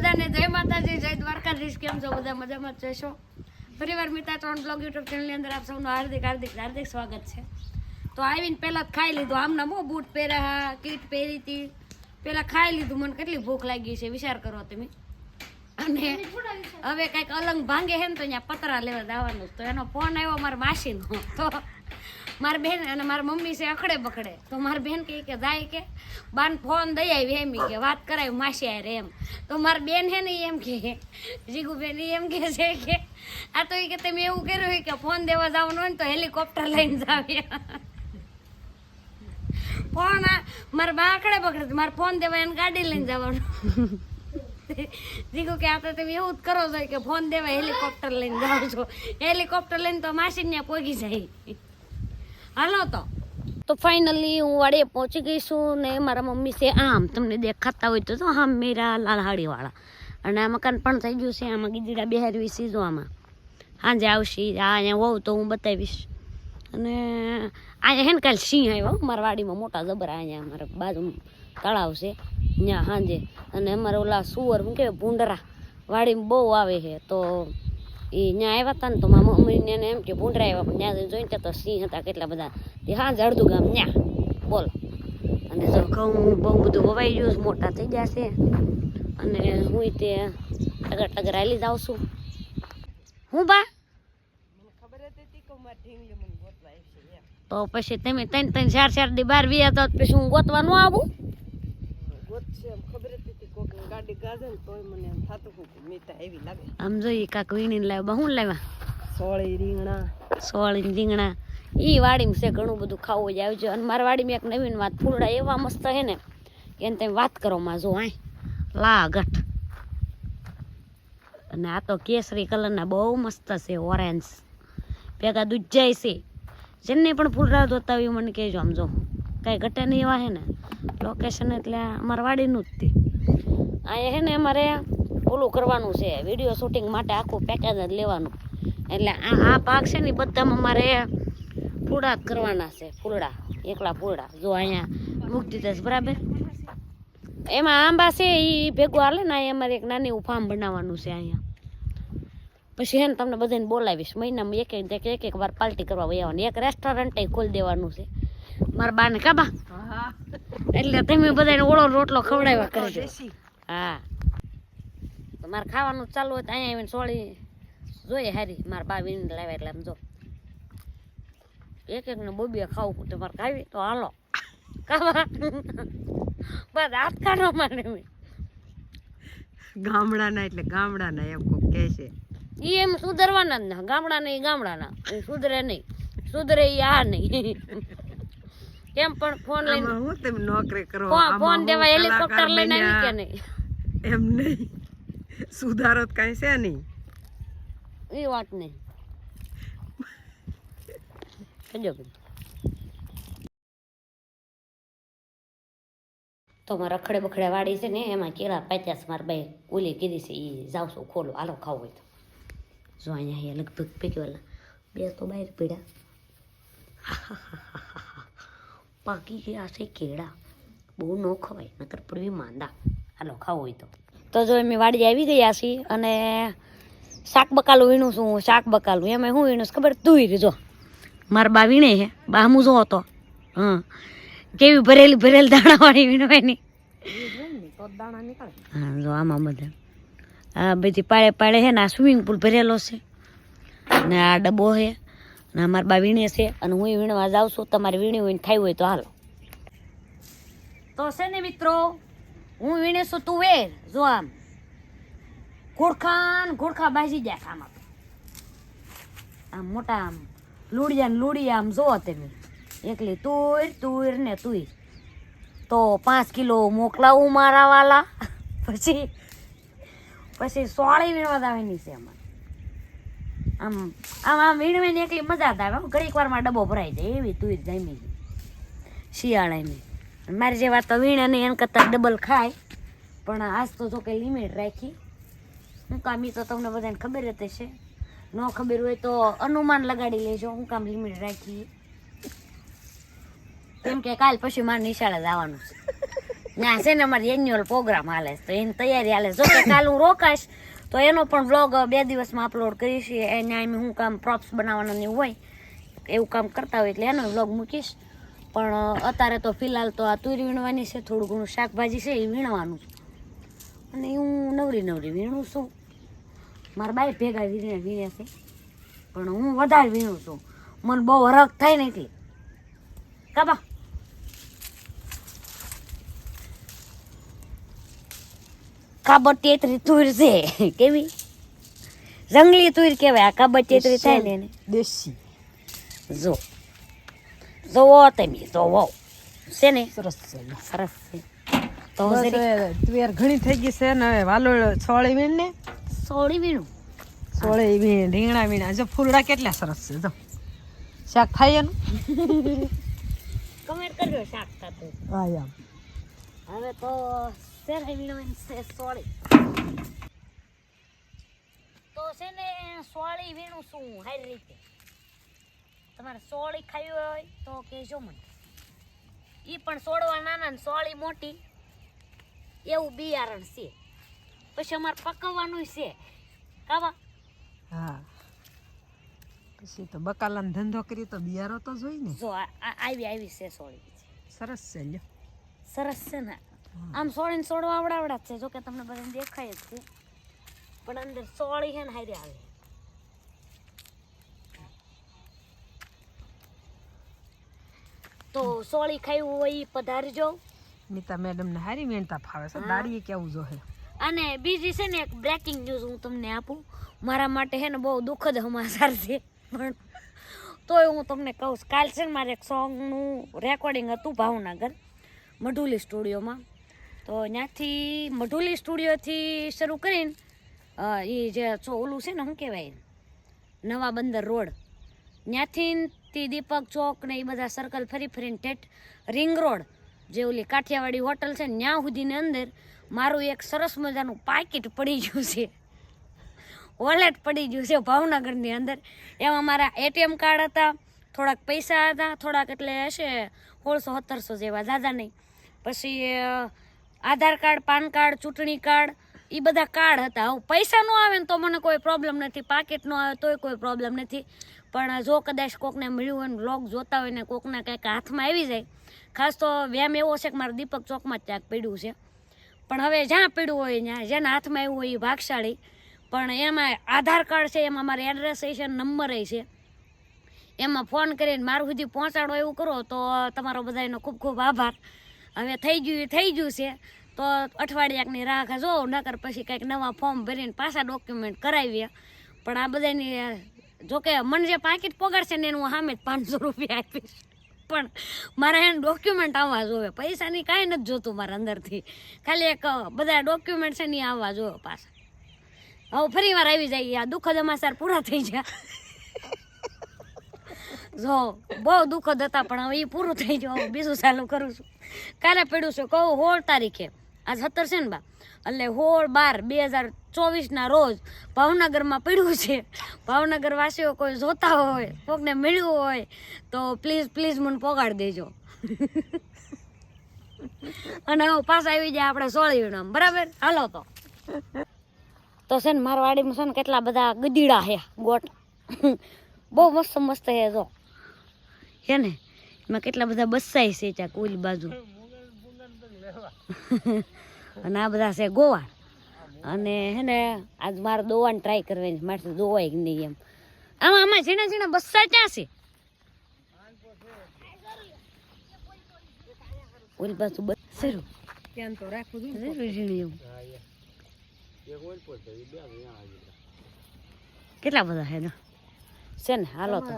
બધાને જય માતાજી, જય દ્વારકાધીશ. કેમ છો? બધા મજામાં જ જશો ફરીવાર મિતા ત્રણ બ્લોગ યુટ્યુબ ચેનલની અંદર આપ સૌનું હાર્દિક હાર્દિક હાર્દિક સ્વાગત છે. તો આવીને પહેલાં ખાઈ લીધું. આમના બહુ બૂટ પહેર્યા કીટ પહેરી હતી. પહેલાં ખાઈ લીધું. મને કેટલી ભૂખ લાગી છે, વિચાર કરો તમે. અને હવે કંઈક અલંગ ભાંગે હે ને તો અહીંયા પતરા લેવા જવાનું તો એનો ફોન આવ્યો મારા માસીનો. તો મારી બેન અને મારી મમ્મી છે અખડે બખડે તો મારી બેન કહે કે, જાય કે. બાન ફોન દઈ આવી એમ કે, વાત કરાવી માસી આરે એમ. તો મારી બેન છે ને એમ કે જીગુબેન એમ કે છે કે, આ તો ઈ કે તમે એવું કર્યું હોય કે ફોન દેવા જવાનું હોય ને તો હેલિકોપ્ટર લઈને જાવીએ ફોન મારા બા આખડે બખડે મારે ફોન દેવા એને ગાડી લઈને જવાનું. જીગુ કે આપણે તમે એવું જ કરો છો કે ફોન દેવા હેલિકોપ્ટર લઈને જાઓ છો. હેલિકોપ્ટર લઈને તો માસી ત્યાં પહોંચી જાય. હાલો તો. તો ફાઇનલી હું વાડીએ પહોંચી ગઈ છું ને મારા મમ્મી છે, આમ તમને દેખાતા હોય તો જો હા મેરા લાલહાડીવાળા અને આ મકાન પણ થઈ ગયું છે, આમાં ગીદડા બિહારવી છે આમાં. સાંજે આવશે, આ અહીંયા હોઉં તો હું બતાવીશ. અને અહીંયા હે ને કાલે સિંહ આવ્યો, મારા વાડીમાં મોટા જબરા અહીંયા અમારા બાજુ તળાવ છે, ત્યાં સાંજે અને અમારે ઓલા સુવર શું કહેવાય ભૂંડરા વાડીમાં બહુ આવે છે, તો એ ત્યાં આવ્યા હતા ને તો મારા મમ્મીને એને એમ કે ભૂંડરા આવ્યા પણ ત્યાં જોઈને તો સિંહ હતા કેટલા બધા. તે હા અડધું ગામ ત્યાં બોલ. અને જો ઘઉં બહુ બધું વવાઈ ગયું મોટા થઈ ગયા છે. અને હું તે ટગર ટગર આલી જાઉં છું. હું બા? તો પછી તમે ત્રણ ત્રણ ચાર ચાર દી બાર વ્યા તો પછી હું ગોતવા ન આવું? આમ જોઈએ કાક વીણીને લાવ્યા. બહુ લાવ્યા? સોળી રીંગણા. સોળી રીંગણા. એ વાડીમાં છે ઘણું બધું ખાવું જ આવજો. અને મારા વાડીમાં એક નવીન વાત ફૂલડા એવા મસ્ત છે ને કે એને તમે વાત કરો માં જો આય લાગઠ. અને આ તો કેસરી કલરના બહુ મસ્ત છે ઓરેન્જ ભેગા દૂધ છે. જેને પણ ફૂલડા ધોતા હોય મને કહેજો આમ જો. કાંઈ ઘટે નહીં એવા હે ને. લોકેશન એટલે અમારા વાડીનું જ તે. અહીંયા છે ને અમારે ઓલું કરવાનું છે વીડિયો શૂટિંગ માટે આખું પેકેજ જ લેવાનું. એટલે આ આ પાક છે ને બધામાં અમારે ફૂડા કરવાના છે ફૂલડા એકલા ફૂલડા જો અહીંયા મૂકી દીધા છે બરાબર? એમાં આંબા છે એ ભેગું હાલે ને અહીંયા અમારે એક નાની એવું ફાર્મ બનાવવાનું છે અહીંયા. પછી એને તમને બધાને બોલાવીશ. મહિનામાં એક એક એક એક વાર પાર્ટી કરવા આવવાની. એક રેસ્ટોરન્ટ ખોલી દેવાનું છે. મારા બાને કાબા હા. એટલે તમે બધાને ઓળો રોટલો ખવડાવ્યા કરજો. હા. મારે ખાવાનું ચાલુ હોય તો અહીંયા આવીને સોળી જોઈએ હારી. મારા બા વીણ લાવ્યા એટલે આમ જો. એક એક ને બોબીએ ખાવું તમારે ખાવી તો હાલો. ખાવા. બસ હાથ કાઢો મારે ગામડાના એટલે ગામડાના એમ કોક કહે છે. ઈ એમ સુધરવાના જ ના. ગામડાના એ ગામડાના. એ સુધરે નહીં. સુધરે એ આ નહીં. કેમ પણ ફોન લઈને હું તમે નોકરી કરો? ફોન દેવા હેલિકોપ્ટર લઈને આવી કે નહીં? એમ નહીં. સુધારો કાંઈ છે નહીં. એ વાત નહીં. તો મારે રખડે બખડે વાડી છે ને, એમાં કેળા પચાસ માર બે ઓલી કીધી છે એ જાવ છો ખોલો, હાલો ખાવું હોય તો. જો અહીંયા અહીંયા લગભગ પેકેલા બે તો બહાર પીડ્યા. પાકી ગયા છે કેળા. બહુ ન ખવાય, નકર પડવી માંદા હાલો ખાવું હોય તો. તો જો અમે વાડી આવી ગયા છીએ અને શાક બકાલું વીણું છું શાક બકાલું. એમાં હું વીણું ખબર? તુંર જો મારા બા વીણે છે, બા હું જો હતો. હા. કેવી ભરેલી ભરેલી દાણાવાળી વીણવાની હા, જો આમાં બધા. આ બધી પાળે પાળે છે ને, આ સ્વિમિંગ પુલ ભરેલો છે. ને આ ડબ્બો છે. ને અમારા બા વીણે છે અને હું વીણવા જાઉં છું. તમારે વીણી હોય ખાઈ હોય તો હાલો. તો છે ને મિત્રો હું વીણે તું વેર જો આમ. ઘોડખા ને ઘોડખા બાજી જાય આમાં આમ મોટા આમ લુડિયા ને આમ જોવો તમે. એકલી તુર તુર ને તુર તો પાંચ કિલો મોકલાવું મારા વાલા. પછી પછી સોળી વીણવા દાવાની છે અમારે. આમ આમ આમ વીણવાની એકલી મજા આવે. ઘડીક વારમાં ડબ્બો ભરાઈ જાય. એવી તુર જામી શિયાળાની. મારી જેવા તો વીણે નહીં, એને કરતાં ડબલ ખાય. પણ આજ તો જો કે લિમિટ રાખી. હું કામ એ તો તમને બધાને ખબર જ હશે. ન ખબર હોય તો અનુમાન લગાડી લેજો, હું કામ લિમિટ રાખી. કેમ કે કાલ પછી મારે નિશાળે જવાનું છે. ના, છે ને અમારે એન્યુઅલ પ્રોગ્રામ હાલે છે, તો એની તૈયારી હાલે છે. જો કે કાલ હું રોકાશ, તો એનો પણ વ્લોગ બે દિવસમાં અપલોડ કરીશ. એને એમ હું કામ પ્રોપ્સ બનાવવાના હોય, એવું કામ કરતા હોય એટલે એનો વ્લોગ મૂકીશ. પણ અત્યારે તો ફિલહાલ તો આ તુરી વીણવાની છે થોડું ઘણું શાકભાજી છે એ વીણવાનું અને હું નવરી નવરી વીણું છું. મારા બાઈ ભેગા વીણે વીણે છે. પણ હું વધારે વીણું છું. મને બહુ હરખ થાય ને એટલે. કાબા કાબર તેતરી તુર છે. કેવી? જંગલી તુર કહેવાય. આ કાબર તેતરી થાય ને દેશી. જો. જોવો તમે જોવો છે ને? સરસ છે. સરસ છે. તો તુવેર ઘણી થઈ ગઈ છે ને હવે વાલોળ સોળી વીણ ને સોળી વીણું? છોળી વીણ રીંગણા વીણા. જો ફૂલડા કેટલા સરસ છે જો. શાક થાય એનું? કમેન્ટ કરજો શાક થતું હા યાર. હવે તો શેર વીણવાની છે સોળી તો છે ને સોળી વીણું શું? હારી રીતે. તમારે સોળી ખાવી હોય તો કહેજો મને. એ પણ સોળવા નાના ને સોળી મોટી. એવું બિયારણ છે. પછી અમારે પકવવાનું છે. કાવા હા. પછી તો બકાલાનો ધંધો કરી તો બિયારો તો જોઈ ને. જો આવી આવી છે સોળી સરસ છે લ્યો. સરસ છે ને. આમ સોળીને સોળવા આવડાવડા છે. જો કે તમને બધાને દેખાય જ છે. પણ અંદર સોળી છે ને હારી આવે. તો સોળી ખાવું હોય પધારજો નીતા મેડમ ને હારી વીણતા ફાવે છે દાડીએ કેવું જોહે? અને બીજી છે ને એક બ્રેકિંગ ન્યૂઝ હું તમને આપું. મારા માટે છે ને બહુ દુઃખદ સમાચાર છે પણ તોય હું તમને કહું છું. કાલ છે ને મારે એક સોંગનું રેકોર્ડિંગ હતું ભાવનગર મઢુલી સ્ટુડિયોમાં. તો ત્યાંથી મઢુલી સ્ટુડિયોથી શરૂ કરીને એ જે ઓલું છે ને શું કહેવાય? નવા બંદર રોડ. ત્યાંથી તે દીપક ચોક ને એ બધા સર્કલ ફરી ફરીને ઠેઠ રિંગ રોડ જે ઓલી કાઠિયાવાડી હોટલ છે ત્યાં સુધીની અંદર મારું એક સરસ મજાનું પાકીટ પડી ગયું છે. વોલેટ પડી ગયું છે ભાવનગરની અંદર. એમાં મારા એટીએમ કાર્ડ હતા, થોડાક પૈસા હતા, થોડાક એટલે હશે સોળસો, સત્તરસો જેવા દાદા નહીં. પછી આધાર કાર્ડ, પાન કાર્ડ, ચૂંટણી કાર્ડ એ બધા કાર્ડ હતા. હવે પૈસા ન આવે ને તો મને કોઈ પ્રોબ્લેમ નથી, પાકીટ ન આવે તોય કોઈ પ્રોબ્લેમ નથી. પણ જો કદાચ કોકને મળ્યું હોય ને બ્લોગ જોતા હોય ને કોકને કંઈક હાથમાં આવી જાય, ખાસ તો વ્યામ એવો છે કે મારા દીપક ચોકમાં જ ક્યાંક પડ્યું છે. પણ હવે જ્યાં પડ્યું હોય ત્યાં જેના હાથમાં આવ્યું હોય એ ભાગશાળી. પણ એમાં આધાર કાર્ડ છે, એમાં મારે એડ્રેસ છે નંબર છે. એમાં ફોન કરીને મારું સુધી પહોંચાડો એવું કરો તો તમારો બધાનો ખૂબ ખૂબ આભાર. હવે થઈ ગયું થઈ ગયું છે. તો અઠવાડિયાકની રાહ જો નકર પછી કંઈક નવા ફોર્મ ભરીને પાછા ડોક્યુમેન્ટ કરાવીએ. પણ આ બધાની જોકે મને જે પાકીટ પગાડશે ને એનું સામે જ પાંચસો રૂપિયા આપીશ. પણ મારે એને ડોક્યુમેન્ટ આવવા જોવે. પૈસાની કાંઈ નથી જોતું મારા અંદરથી. ખાલી એક બધા ડોક્યુમેન્ટ છે ને આવવા જોવે પાછા. હવે ફરી વાર આવી જાય, આ દુઃખદ અમાસાર પૂરા થઈ ગયા. જો, બહુ દુઃખદ હતા, પણ હવે એ પૂરું થઈ હવે બીજું ચાલુ કરું છું. કાલે પડ્યું છું કહું હોળ તારીખે. આજ સત્તર છે ને બા? એટલે સોળ બાર બે હજાર ચોવીસના રોજ ભાવનગરમાં પડ્યું છે. ભાવનગર વાસીઓ કોઈ જોતા હોય, કોકને મળ્યું હોય, તો પ્લીઝ પ્લીઝ મને પોગાડી દેજો. અને હવે પાછા આવી જાય આપણે સોળી વીણમ બરાબર? હાલો તો. તો છે ને મારા વાડીમાં છે ને કેટલા બધા ગદીડા છે, ગોટ. બહુ મસ્ત મસ્ત છે, જો. છે ને? એમાં કેટલા બધા બસાય છે ત્યાં કોઈ બાજુ. અને આ બધા છે ગોવા. અને હે ને આજ મારે દોવાની ટ્રાય કરવાની મારે દોવાય કે નહીં એમ. આમાં આમાં ઝીણા ઝીણા બસ્સા ક્યાં છે? ઓલી પાછું બસ શરૂ? ત્યાં તો રાખવું જોઈએ ઝીણી એવું? કેટલા બધા છે ને છે ને હાલો તો.